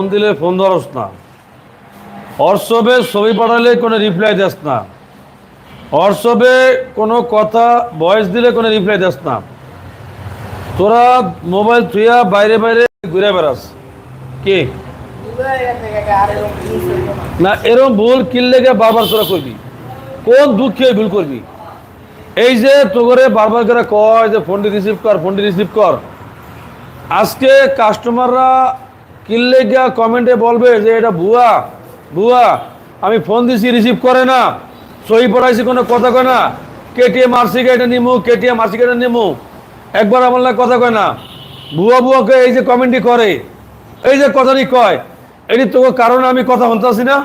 Phone দিলে phone ধরস না। হোয়াটসঅ্যাপে ছবি পাঠালে কোনো রিপ্লাই দেস না। হোয়াটসঅ্যাপে কোনো কথা ভয়েস দিলে কোনো রিপ্লাই দেস না। তোরা মোবাইল থুইয়া বাইরে বাইরে ঘুরে বেড়াস। কি? না, এরম ভুল কিনলে গিয়ে বারবার তোরা করবি। কোন দুঃখে ভুল করবি? এই যে তোরে বারবার করে কয় যে ফোনটি রিসিভ কর ফোনটি রিসিভ কর। আজকে কাস্টমাররা কিনলে গিয়া কমেন্টে বলবে যে এটা ভুয়া ভুয়া। আমি ফোন দিছি রিসিভ করে না। সই পড়াইছি কোনো কথা কয় না। কেটিএম আরসি এটা নিমু কেটিএম আরসি এটা নিমু। একবার আমার কথা কয় না। ভুয়া ভুয়াকে এই যে কমেন্টই করে এই যে কথাটি কয় এটি তো কারণে আমি কথা শুনতেছি না।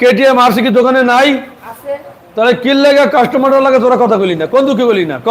কেটিএম আরসি কি দোকানে নাই? আছে। তাহলে কিনলে গিয়া কাস্টমারের লাগে তোরা কথা বলি না। কোন দুঃখে বলি না ক?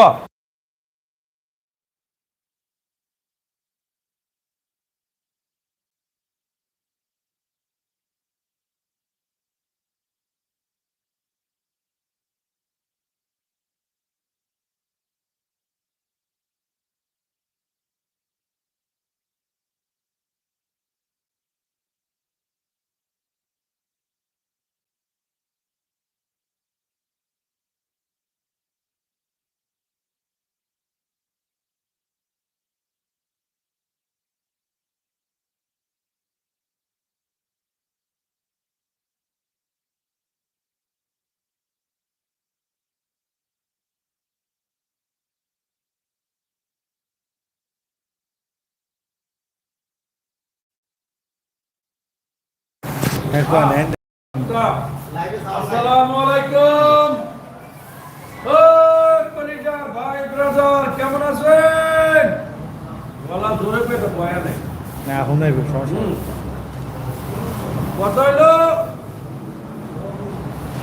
আসসালামু আলাইকুম। ভাই ব্রাদার কেমন আছেন? গলা ধরে পেটে বয়া নেই। না এখন নাই সমস্যা। কত হইল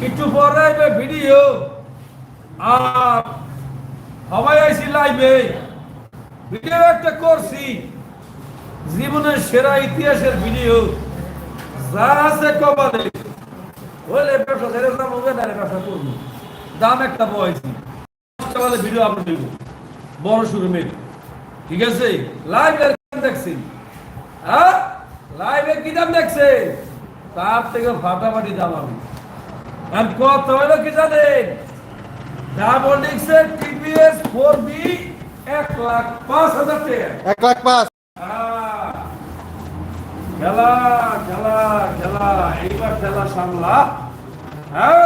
কিছু পরে ভিডিও। আর সবাই আইছি লাইভে। ভিডিও একটা করছি। জীবনের সেরা ইতিহাসের ভিডিও। যা আছে কপালে হইলে ব্যবসা ছেড়ে দাম হবে না ব্যবসা করব। দাম একটা বয়সি সকালে ভিডিও আপলোড দিব বড় শোরুমের ঠিক আছে? লাইভ দেখছি? হ্যাঁ? লাইভে কি দাম দেখছে? তার থেকে ফাটাফাটি দাম আমি। আর কত হলো কি জানেন? ডাবল ডিক্সের টিপিএস ফোর বি এক লাখ পাঁচ হাজার টাকা। এক লাখ পাঁচ। আহ, খেলা খেলা খেলা এইবার খেলা সামলা। হ্যাঁ?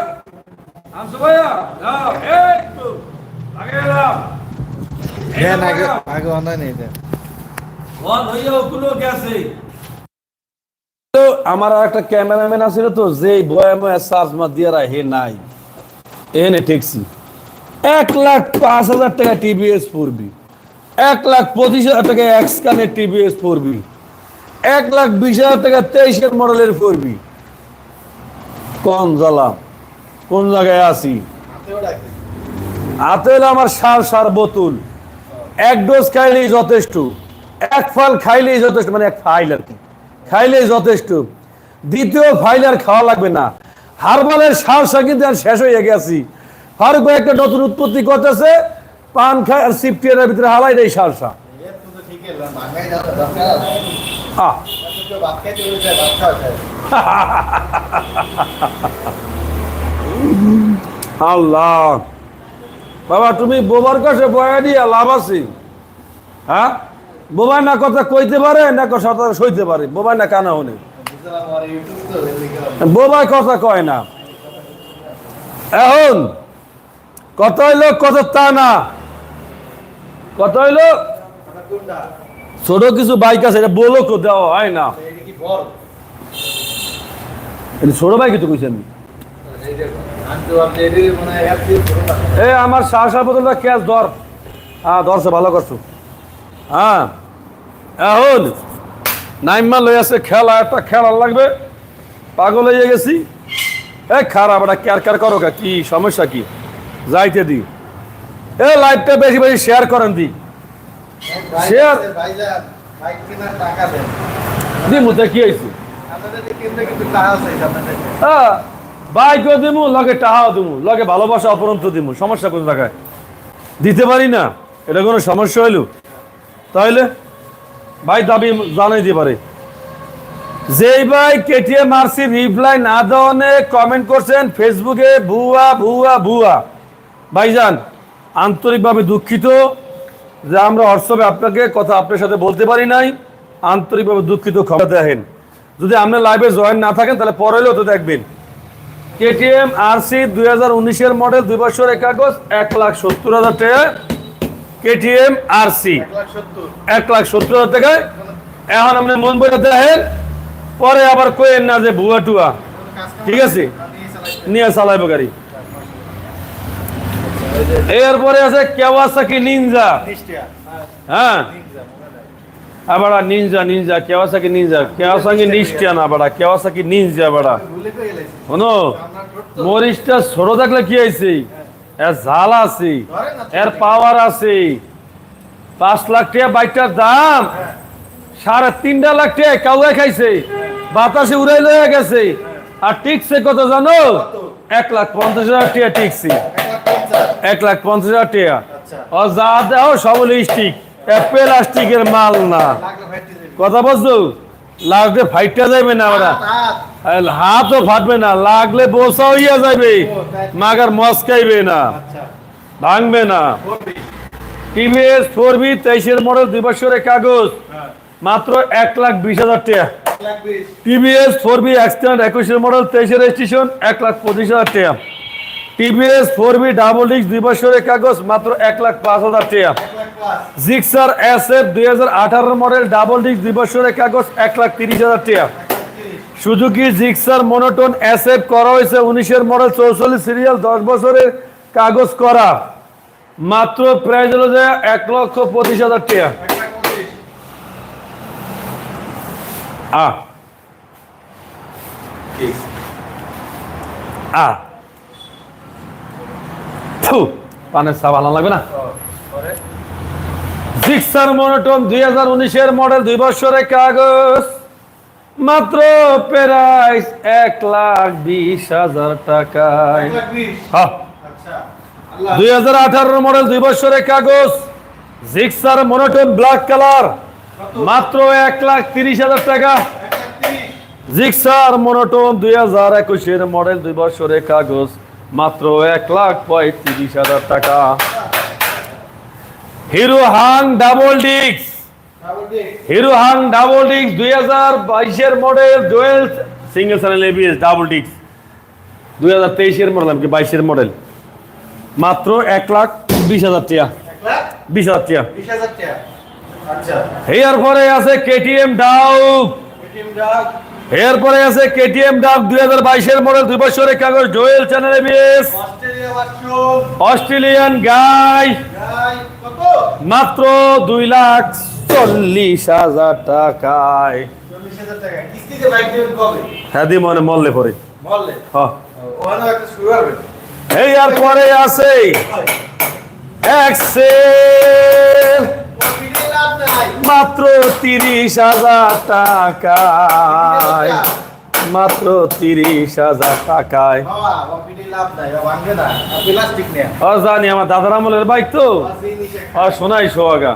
আনসু ভাইয়া? যাও। তো আগে এলাম। দেন আগে আগে অনলাইন নেই দেন। বল হইয়া ওগুলো গেছে তো আমার একটা ক্যামেরাম্যান আছিল তো যে বয়া ময়া চার্জ মা দিয়ে হে নাই। এনে ঠেকছি এক লাখ পাঁচ হাজার টাকা টিভিএস পড়বি। এক লাখ পঁচিশ হাজার টাকা এক্স কানের টিভিএস পড়বি। এক লাখ বিশ হাজার টাকা তেইশের মডেলের পড়বি কোন জ্বালা? কোন জায়গায় আছি? হাতে হলো আমার সার সার বোতল। এক ডোজ খাইলেই যথেষ্ট। এক ফাল খাইলেই যথেষ্ট মানে এক ফাইল আর কি। খাইলেই যথেষ্ট। দ্বিতীয় ফাইল আর খাওয়া লাগবে না। হারবালের সারসা কিন্তু আর শেষ হয়ে গেছি। ফারুক ভাই একটা নতুন উৎপত্তি করতেছে। পান খায় আর সিফটিয়ারের ভিতরে হালাই সারসা আহ আল্লাহ। বাবা, তুমি বোবার কাছে বয়া দিয়া লাভ আছে? হ্যাঁ? বোবাই না কথা কইতে পারে, না কথা সইতে পারে। বোবাই না কানা হনে বোবাই কথা কয় না। এখন কত হইল কত তা না। কত হইল ছোট কিছু বাইক আছে এটা বলো কো দেওয়া হয় না। ছোট বাইক তো কইছি আমি এ আমার সাহসা বোতলটা ক্যাশ ধর। হ্যাঁ ধরছে ভালো করছ। হ্যাঁ এখন নাইমা লই আছে খেলা একটা খেলা লাগবে। পাগল হয়ে গেছি। এ খারাপ এটা ক্যার ক্যার করো কা, কি সমস্যা কি? যাইতে দি। এ লাইভটা বেশি বেশি শেয়ার করেন দি। শেয়ার দি মুতে কি হয়েছে? হ্যাঁ বাইকও দিমু লগে টাহাও দিমু লগে ভালোবাসা অপরন্ত দিমু। সমস্যা কোন জায়গায়? দিতে পারি না এটা কোনো সমস্যা হইল? তাহলে ভাই দাবি জানাই দিতে পারে যেই ভাই কেটিএম আরসি রিপ্লাই না দেওয়ানে কমেন্ট করছেন ফেসবুকে ভুয়া ভুয়া ভুয়া। ভাইজান আন্তরিকভাবে দুঃখিত। যে আমরা হোয়াটসঅ্যাপে আপনাকে কথা আপনার সাথে বলতে পারি নাই, আন্তরিকভাবে দুঃখিত, ক্ষমা দেখেন যদি আপনি লাইভে জয়েন না থাকেন, তাহলে পরে হলেও তো দেখবেন। কেটিএম আরসি দুই হাজার উনিশের মডেল দুই বছরের কাগজ এক লাখ সত্তর হাজার টাকা কেটিএম আরসি এক লাখ সত্তর হাজার টাকায়। এখন আপনি মন বইটা দেখেন, পরে আবার কইেন না যে ভুয়া টুয়া। ঠিক আছে? নিয়ে চালাইব গাড়ি। এরপরে আছে কেওয়াসাকি নিনজা। হ্যাঁ? আবার Ninja Ninja Kawasaki Ninja. Kawasaki নিষ্টিয়া না বাড়া কেওয়াসাকি নিনজা বাড়া শোনো মরিচটা ছোট থাকলে কি হয়েছে? এর ঝাল আছে এর পাওয়ার আছে। পাঁচ লাখ টাকা বাইকটার দাম। সাড়ে তিনটা লাখ টাকা কাউকে খাইছে। বাতাসে উড়াই লয়ে গেছে। আর টিকছে কত জানো? এক লাখ পঞ্চাশ হাজার টাকা টিকছে। এক লাখ পঞ্চাশ হাজার টাকা। ও যা দেও সব স্টিক প্লাস্টিকের মাল না। কথা বলছো? লাগলে ফাইটটা যাবে না আর হাতও ফাটবে না লাগলে বোসা হইয়া যাবে মাগার মস্কাইবে না। ভাঙবে না। টিভিএস ফোর বি তেইশের মডেল দুই বছরের কাগজ। মাত্র এক লাখ বিশ হাজার টাকা। টিভিএস ফোর বি অ্যাক্সিডেন্ট একুশের মডেল তেইশের রেজিস্ট্রেশন এক লাখ পঁচিশ হাজার টাকা। TVS four V double disc দুই বছরের কাগজ মাত্র এক লাখ পাঁচ হাজার টাকা। জিক্সার এস এফ দুই হাজার আঠারো মডেল ডাবল ডিস্ক দুই বছরের কাগজ এক লাখ তিরিশ হাজার টাকা। Suzuki Gixxer monotone S F করা হয়েছে উনিশের মডেল চৌচল্লিশ সিরিয়াল দশ বছরের কাগজ করা। মাত্র প্রাইস হলো যে এক লক্ষ পঁচিশ হাজার টাকা। আ। আ। পানের চা ভালো লাগবে না? জিক্সার মনোটন দুই হাজার উনিশের মডেল দুই বছরের কাগজ। মাত্র প্রাইস এক লাখ বিশ হাজার টাকায়। হ্যাঁ। দুই হাজার আঠারো মডেল দুই বছরের কাগজ। জিক্সার মনোটন ব্ল্যাক কালার মাত্র এক লাখ তিরিশ হাজার টাকা। জিক্সার মনোটন দুই হাজার একুশের মডেল দুই বছরের কাগজ। মাত্র এক লাখ পঁয়ত্রিশ হাজার টাকা। হিরো হাং ডাবল ডিক্স হিরো হাং ডাবল ডিক্স দুই হাজার বাইশের model dual single channel ABS double ডিক্স দুই হাজার তেইশের মডেল কি বাইশের মডেল। মাত্র এক লাখ বিশ হাজার টাকা। বিশ হাজার টাকা। এরপরে আছে কেটিএম ডাউক। এরপরে আছে কেটিএম ডাউক দুই হাজার বাইশের মডেল দুই বছরের কাগজ dual channel ABS. Australian guy. মাত্র দুই লাখ চল্লিশ হাজার টাকায়। হ্যাঁ দি মনে মল্লে পরে। হ্যাঁ এই আর পরে আছে এক্সেল মাত্র তিরিশ হাজার টাকায়। মাত্র তিরিশ হাজার টাকায়। জানি আমার দাদার আমলের বাইক তো? আর শোনাই সোহাগা।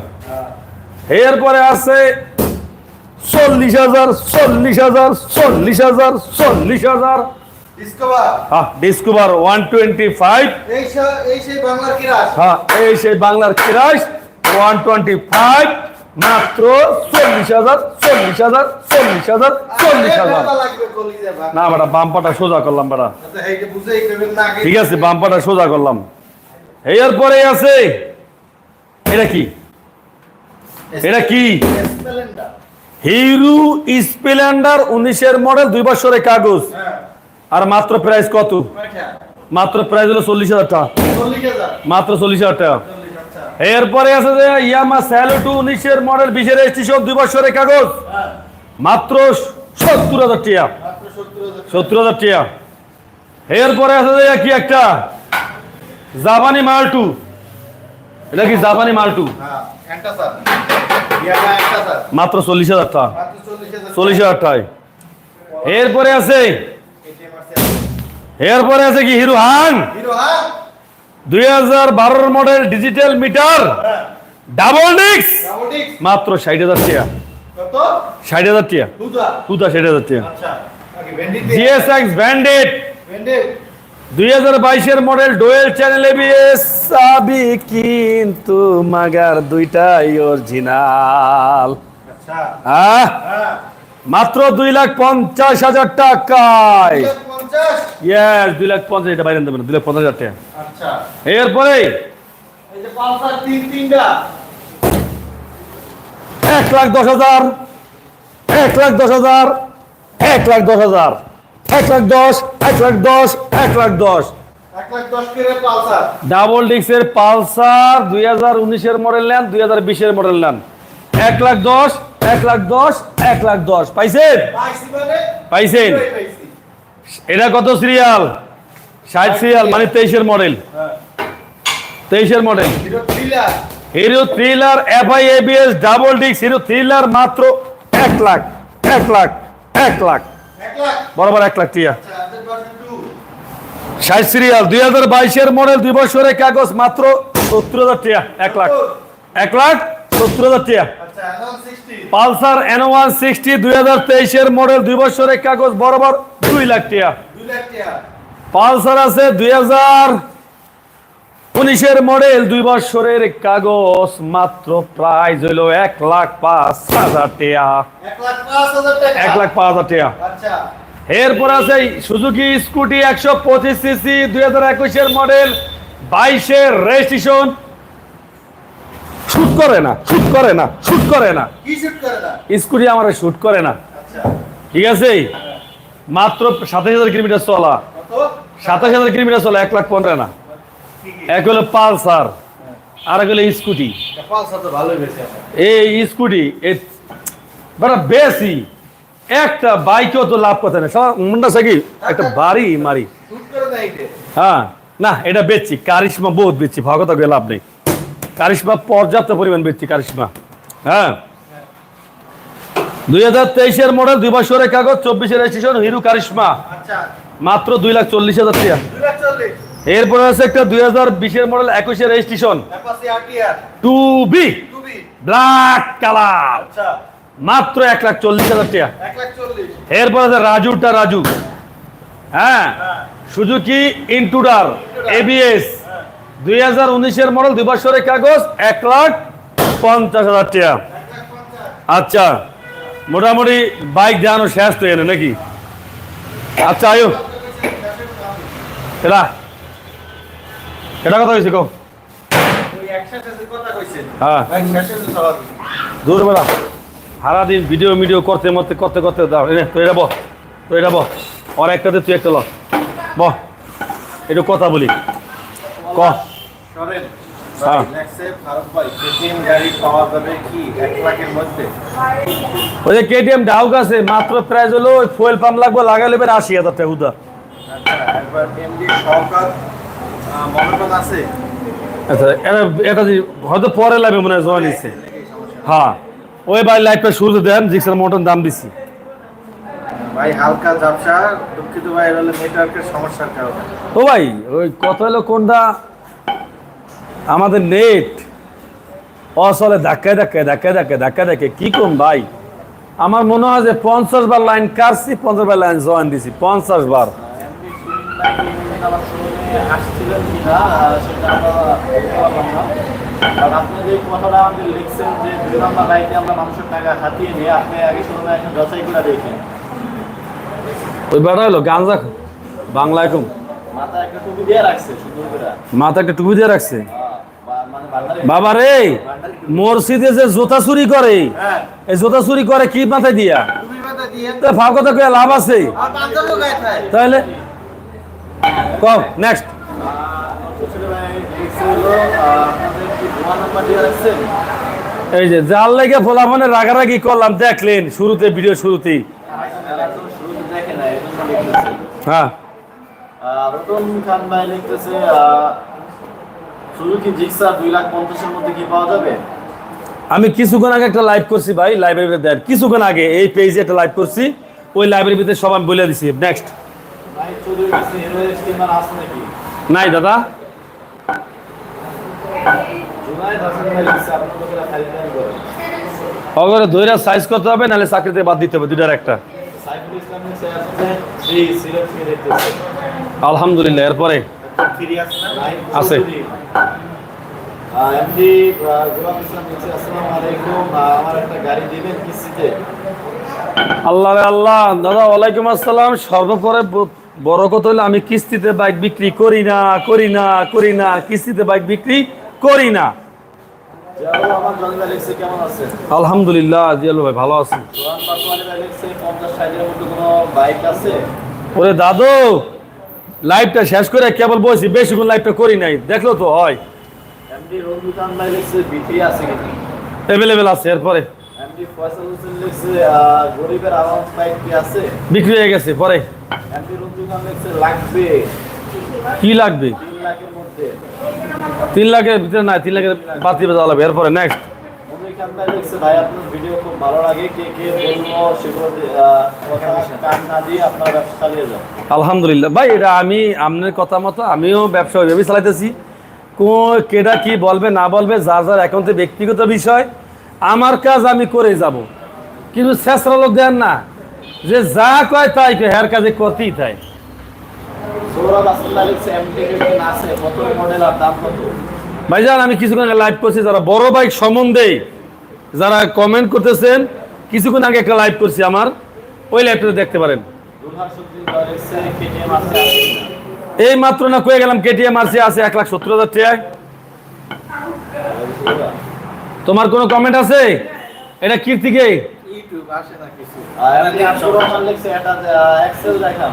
এরপরে আছে চল্লিশ হাজার চল্লিশ হাজার চল্লিশ হাজার চল্লিশ হাজার। ডিসকভার ওয়ান টোয়েন্টি ফাইভ এই সেই বাংলার কিরাস। হ্যাঁ এই সেই বাংলার কিরাস। ওয়ান টোয়েন্টি ফাইভ মাত্র চল্লিশ হাজার চল্লিশ হাজার চল্লিশ হাজার চল্লিশ হাজার। না বেটা বাম্পাটা সোজা করলাম বেটা। ঠিক আছে বাম্পাটা সোজা করলাম। এরপরে আছে। এটা কি? এটা কি? হিরো স্প্লেন্ডার উনিশের মডেল দুই বছরের কাগজ। আর মাত্র প্রাইস কত? মাত্র প্রাইস হলো চল্লিশ হাজার টাকা। মাত্র চল্লিশ হাজার টাকা। এরপরে আছে যে ইয়ামা স্যালুটু উনিশের মডেল বিশের স্টেশন দুই বছরের কাগজ। মাত্র সত্তর হাজার টাকা। সত্তর হাজার টাকা। এরপরে আছে যে কি একটা? জাপানি মালটু। এটা কি জাপানি মালটু? মাত্র চল্লিশ হাজার টাকা। চল্লিশ হাজার টাকায়। এরপরে আছে এরপরে আছে কি? হিরো হাং দুই হাজার বারোর মডেল ডিজিটাল মিটার ডাবল ডিক্স মাত্র ষাট হাজার টাকা। কত? ষাট হাজার টিয়া তুতা ষাট হাজার টিয়া আচ্ছা জিএসএক্স ব্যান্ডেড দুই হাজার বাইশের মডেল ডোয়েল চ্যানেল এবিএস সাবি কিন্তু মাগার দুইটাই অরিজিনাল আচ্ছা। আহ? হ্যাঁ। মাত্র দুই লাখ পঞ্চাশ হাজার টাকায়। ইয়েস দুই লাখ পঞ্চাশ এটা বাইরে দেবেন দুই লাখ পঞ্চাশ হাজার টাকা। আচ্ছা। এরপরে? এক লাখ দশ হাজার এক লাখ দশ হাজার এক লাখ দশ হাজার। এক লাখ দশ এক লাখ দশ এক লাখ দশ। ডাবল ডিক্সের পালসার। দুই হাজার উনিশের মডেল নেন দুই হাজার বিশের মডেল নেন। এক লাখ দশ এক লাখ দশ এক লাখ দশ। পাইছেন? পাইছি মানে? পাইছেন? এটা কত সিরিয়াল ষাট সিরিয়াল মানে তেইশের মডেল হ্যাঁ। তেইশের model Hero Thriller Thriller FI ABS double ডিক্স হিরো থ্রিলার মাত্র এক লাখ এক লাখ এক লাখ। বরাবর এক লাখ টিয়া। আচ্ছা ষাট সিরিয়াল দুই হাজার বাইশের মডেল দুই বছরের কাগজ মাত্র সত্তর হাজার টিয়া। এক লাখ। এক লাখ সত্তর হাজার টিয়া। পালসার এন ওয়ান সিক্সটি দুই হাজার তেইশের মডেল দুই বছরের কাগজ বরাবর দুই লাখ টিয়া। টাকা পালসার আছে দুই হাজার উনিশের মডেল দুই বছরের কাগজ মাত্র প্রাইস হইল এক লাখ পাঁচ হাজার টিয়া। এক লাখ পাঁচ হাজার টাকা। এক লাখ পাঁচ হাজার টিয়া। আচ্ছা। এরপর আছে সুজুকি স্কুটি একশো পঁচিশ সিসি দুই হাজার একুশের মডেল বাইশের রেজিস্ট্রেশন শুট করে না শুট করে না শুট করে না। কি শুট করে না? স্কুটি আমার শুট করে না। আচ্ছা। ঠিক আছে? মাত্র সাতাশ হাজার কিলোমিটার চলা। কত? সাতাশ হাজার কিলোমিটার চলা এক লাখ পনেরো না। এক হলো পালসার আর এক হলো স্কুটি। পালসার তো ভালোই বেশি আছে। এই স্কুটি বড় বেশি। একটা বাইকেও তো লাভ করতে না সব মুন্ডা সাকি একটা বাড়ি মারি। হ্যাঁ। না এটা বেচছি। কারিশমা বহুত বেচছি। ভগত করে লাভ নেই। কারিশমা পর্যাপ্ত পরিমাণ বেচছি কারিশমা। হ্যাঁ। দুই হাজার তেইশের মডেল দুই বছরের কাগজ চব্বিশের রেজিস্ট্রেশন হিরু কারিশমা। আচ্ছা। মাত্র দুই লাখ চল্লিশ হাজার টাকা। এরপরে আছে একটা দুই হাজার বিশের মডেল একুশের registration two B. Black colour আচ্ছা। মাত্র এক লাখ চল্লিশ হাজার টাকা। এরপর আছে রাজুটা রাজু। হ্যাঁ। হ্যাঁ। সুজুকি ইন্টুডার এবিএস দুই হাজার মডেল দুই বছরের কাগজ এক লাখ পঞ্চাশ হাজার টাকা। আচ্ছা মোটামুটি বাইক দেওয়ানো শেষ তো এনে নাকি? আচ্ছা আয়ো। এটা এটা কথা হয়েছে কো। ওই একসাথে যে কথা কইছেন হ্যাঁ সারাদিন ভিডিও ভিডিও করতে করতে করতে করতে দাও। তুই একটা ল। একটু কথা বলি। ক? সরেন। হ্যাঁ। ওই যে কেটিএম ডাউক আছে মাত্র প্রাইস হলো ওই ফুয়েল পাম্প লাগবে লাগালে বের আশি হাজার টাকা হুদা। আচ্ছা আচ্ছা এটা হয়তো পরে লাগবে মনে হয় জমা নিচ্ছে হ্যাঁ। ওই ভাই লাইটটা শুরুতে দেন জিক্সার মটন দাম দিচ্ছি ভাই হালকা ঝাপসা দুঃখিত ভাই হলে নেটওয়ার্কের সমস্যার কারণে। ও ভাই ওই কত হলো কোনটা? আমাদের নেট অসলে ধাক্কায় ধাক্কায় ধাক্কায় ধাক্কায় ধাক্কায় ধাক্কায় কি কম ভাই? আমার মনে হয় যে পঞ্চাশ বার লাইন কাটছি পঞ্চাশ বার লাইন জয়েন দিছি পঞ্চাশ বার। ওই বেড়া হলো গাঞ্জা মাথা একটা টুপি দিয়ে রাখছে? বাবা রে মসজিদে যে জোতা চুরি করে হ্যাঁ। এই জোতা চুরি করে কি মাথায় দিয়া? ফাও কথা কয়ে লাভ আছে। তাহলে কম নেক্সট এই যে জাল লেগে ফোলাফোনে রাগারাগি করলাম দেখলেন শুরুতে ভিডিও শুরুতেই। হ্যাঁ। রতন খান ভাই লিখতেছে সুজুকি জিক্সা দুই লাখ পঞ্চাশের মধ্যে কি পাওয়া যাবে? আমি কিছুক্ষণ আগে একটা লাইভ করছি ভাই লাইভের ভিতরে দেন। কিছুক্ষণ আগে এই পেজে একটা লাইভ করছি ওই লাইভের ভিতরে সব আমি বলে দিছি। নেক্সট নাই দাদা। অগরে দইরা সাইজ করতে হবে? নাহলে চাকরিতে বাদ দিতে হবে দুইটার একটা। আলহামদুলিল্লাহ এরপরে? আছে। না ভাই আছে। এমডি গোলাম ইসলাম লিখছে আসসালামু আলাইকুম আমার একটা গাড়ি দিবেন কিস্তিতে? আল্লাহ আল্লাহ দাদা ওয়ালাইকুম আসসালাম। সর্বপরে বড় কথা হলো আমি কিস্তিতে বাইক বিক্রি করি না করি না করি না কিস্তিতে বাইক বিক্রি করি না। আলহামদুলিল্লাহ জিয়াল ভাই ভালো আছি। সোহান পাসওয়ানি ভাই লিখছে পঞ্চাশ ষাটের মধ্যে কোনো বাইক আছে? ওরে দাদু লাইভটা শেষ করে কেবল বলছি বেশিক্ষণ লাইভটা করি নাই। দেখল তো হয়। অ্যাভেলেবেল আছে এরপরে। এমডি ফয়সাল হোসেন লিখছে গরিবের আওয়াজ বাইক কি আছে? বিক্রি হয়ে গেছে পরে। কি লাগবে? তিন লাখের মধ্যে। তিন লাখের ভিতরে না তিন লাখের দিয়ে যাওয়া লাগবে এরপরে নেক্সট মনিকান ভাই ভাই আপনার ভিডিও খুব ভালো লাগে। কে কে বলব সেগুলো দিয়ে, আহ, কথা কান না দিয়ে আপনার ব্যবসা চালিয়ে যান আলহামদুলিল্লাহ। ভাই এটা আমি আপনার কথা মতো আমিও ব্যবসা ওইভাবেই চালাইতেছি। কো কেডা কি বলবে না বলবে যার যার একান্তে ব্যক্তিগত বিষয় আমার কাজ আমি করে যাব। কিন্তু শেষরা লোক দেন না। যে যা কয় তাই হের কাজে করতেই তাই। ভাইজান আমি কিছুক্ষণ লাইভ করছি যারা বড় বাইক সম্বন্ধে। যারা কমেন্ট করতেছেন কিছুক্ষণ আগে একটা লাইভ করছি আমার ওই লাইভটা দেখতে পারেন? এই মাত্র না কয়ে গেলাম কেটিএম আরসি আছে এক লাখ সত্তর হাজার টাকা তোমার কোনো কমেন্ট আছে? এটা এটা এক্সেল দেখান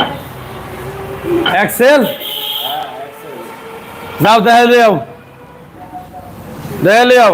এক্সেল হ্যাঁ এক্সেল যাও দেখা লিয়াও দেখা লিয়াও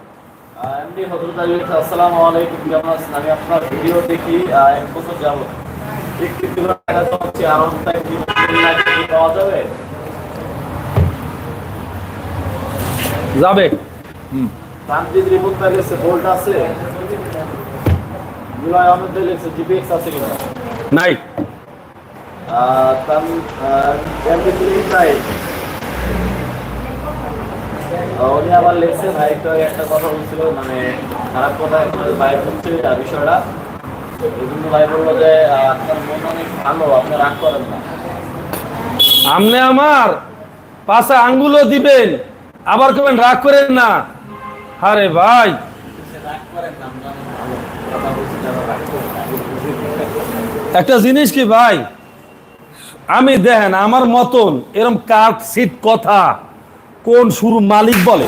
এমডি হজরত আলী লিখছে, আসসালামু আলাইকুম কেমন আছেন? আমি আপনার ভিডিও দেখি আহ, এক বছর যাব একটি পাওয়া তানজিদ গেছে বোল্ট আছে। জুলাই আহমেদ ভাই জিপিএক্স আছে কিনা? নাই। এমডি উনি আবার লিখছে ভাই একটু আগে একটা কথা বলছিল মানে খারাপ কথা ভাই বিষয়টা। এই জন্য ভাই বলল যে আপনার মন অনেক ভালো আপনি রাগ করেন না। আপনি আমার পাশে আঙ্গুলও দিবেন আবার কেবেন রাগ করেন না? আরে ভাই। একটা জিনিস কি ভাই? আমি দেখেন আমার মতন এরম কার সিট কথা কোন শুরু মালিক বলে?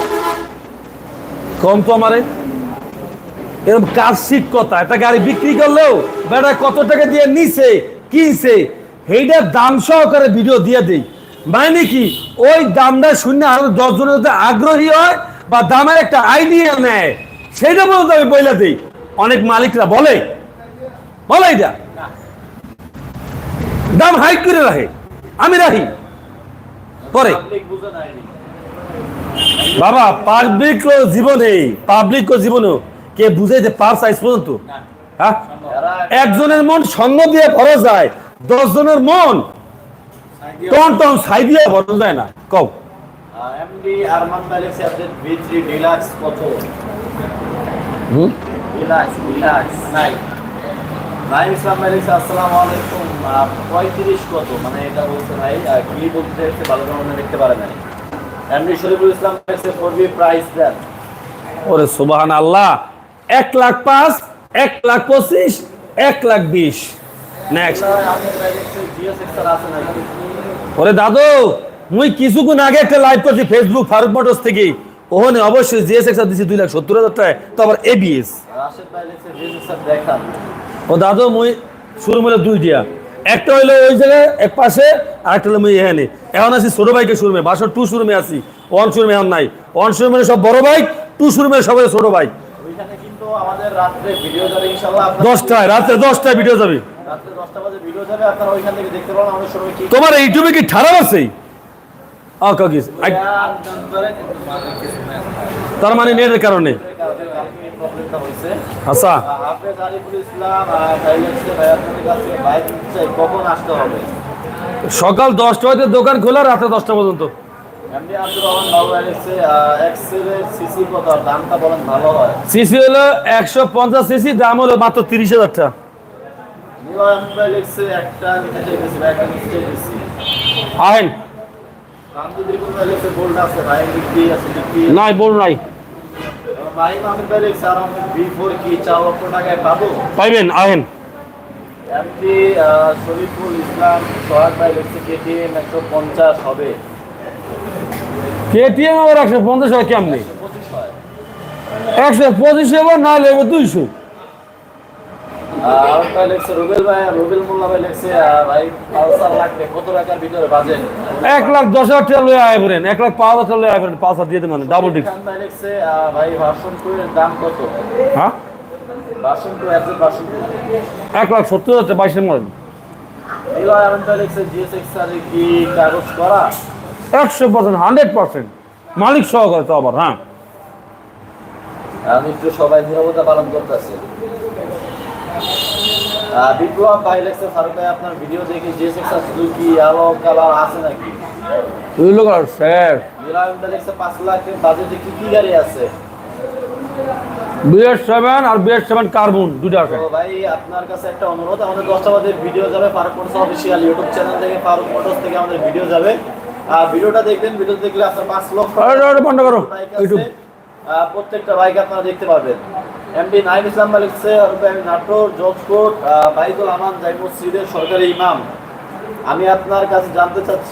কম তো আমারে। এরকম কার সিট কথা, একটা গাড়ি বিক্রি করলেও বেটা কত টাকা দিয়ে নিছে, কিনছে সেইটার দাম সহকারে ভিডিও দিয়ে দেই। মানে কি, ওই দামটা শুনে আরও দশ জনের যদি আগ্রহী হয় বা দামের একটা আইডিয়া নেয়, সেইটা পর্যন্ত আমি বইলা দিই। অনেক মালিকরা বলে বলে এটা। দাম হাইক করে রাখে। আমি রাখি। পরে। বাবা পাবলিক জীবনে পাবলিক জীবনে কে বুঝাইতে পার সাইজ পর্যন্ত? হ্যাঁ? একজনের মন সঙ্গ দিয়ে ভরা যায় দশ জনের মন টন টন ছাই দিয়ে ভরা যায় না। কও। এমডি আরমান ভাই আপনাদের ভি ডিলাক্স কত? হুম? ডিলাক্স ডিলাক্স নাই। নাইম ইসলাম ভাই আসসালামু আলাইকুম। আহ, পঁয়ত্রিশ কত? মানে এটা বলছে ভাই কি বলতে ভালো করে দেখতে পারে এমডি শরীফুল ইসলাম লিখছে ফোর বি প্রাইস দেন। ওরে সুবাহান আল্লাহ এক লাখ পাঁচ এক লাখ পঁচিশ এক লাখ বিশ। নেক্সট জিএস এক্সার ওরে দাদু মুই কিছুক্ষণ আগে একটা লাইভ করছি ফেসবুক ফারুক মোটরস থেকে। ওখানে অবশ্যই জিএসএক্স দিছি দুই লাখ সত্তর হাজার টাকা তো আবার এবিএস জিএস এক্সার ও দাদু মুই শুরু মিলে দুই দিয়া একটা হইল ওই জায়গায় এক পাশে আর একটা হলো মুই এখানে। এখন আছি ছোট বাইকের শুরুমে বাসর টু শুরুমে আছি ওয়ান শুরুমে এখন নাই। ওয়ান শুরুমে সব বড় বাইক টু শুরুমে সবাই ছোট বাইক দশটায় রাত্রে দশটায় ভিডিও যাবে। তোমার ইউটিউবে কি খারাপ আছে তার মানে নেটের কারণে। আচ্ছা। সকাল দশটা হইতে দোকান খোলা রাতে দশটা পর্যন্ত। সিসি হলো একশো পঞ্চাশ সিসি দাম হলো মাত্র তিরিশ হাজার টাকা। আহেন। নাই বল নাই। পাইবেন আহেন। এমডি শরীফুল ইসলাম সোহাগ ভাইলেক্সে কেটিএম একশো পঞ্চাশ হবে। কেটিএম আবার একশো পঞ্চাশ হয় কেমনি? একশো পঁচিশ এবার না লেবে দুইশো। আর ভাই লেখছে রুবেল ভাই রুবেল মোল্লা ভাই লেখছে আহ, ভাই পালসার লাগবে কত টাকার ভিতরে বাজেট এক লাখ দশ হাজার টাকা লয়ে আয় এক লাখ পাঁচ হাজার টাকা লয়ে আয় করেন পাঁচ হাজার দিয়ে দেবেন ডাবল খান ভাই লেখছে ভাই ভার্সন দাম কত? হ্যাঁ? এক লাখ সত্তর হাজার বাইশের মডেল আর একশো পার্সেন্ট হান্ড্রেড পার্সেন্ট। মালিক সহকারে তো আবার হ্যাঁ। আমি একটু সবাই নিরবতা পালন করতেছে। বিপ্লব ভাই লেখছে ফারুক ভাই আপনার ভিডিও দেখে জিএসএক্স আর শুধু কি আলো কালার আছে নাকি? বুঝলো স্যার। নিলয় আনন্দ লেখছে পাঁচ লাখের বাজেটে কি কি গাড়ি আছে? বিএস সেভেন আর বিএস সেভেন কার্বন আছে। ভাই আপনার কাছে একটা অনুরোধ আমাদের দশটা বাজে ভিডিও যাবে Faruk Motors official YouTube channel থেকে ফারুক মোটরস থেকে আমাদের ভিডিও যাবে। আর ভিডিওটা দেখবেন ভিডিও দেখলে আপনার পাঁচ লক্ষ আরে, আরে, বন্ধ করো বাইক ইউটিউব প্রত্যেকটা বাইক আপনারা দেখতে পারবেন। এমডি নাইম ইসলাম মালিক সে নাটোর জজকোট বাইকুল আমান জাইমুদ মসজিদের সরকারি ইমাম। আমি আপনার কাছে জানতে চাচ্ছি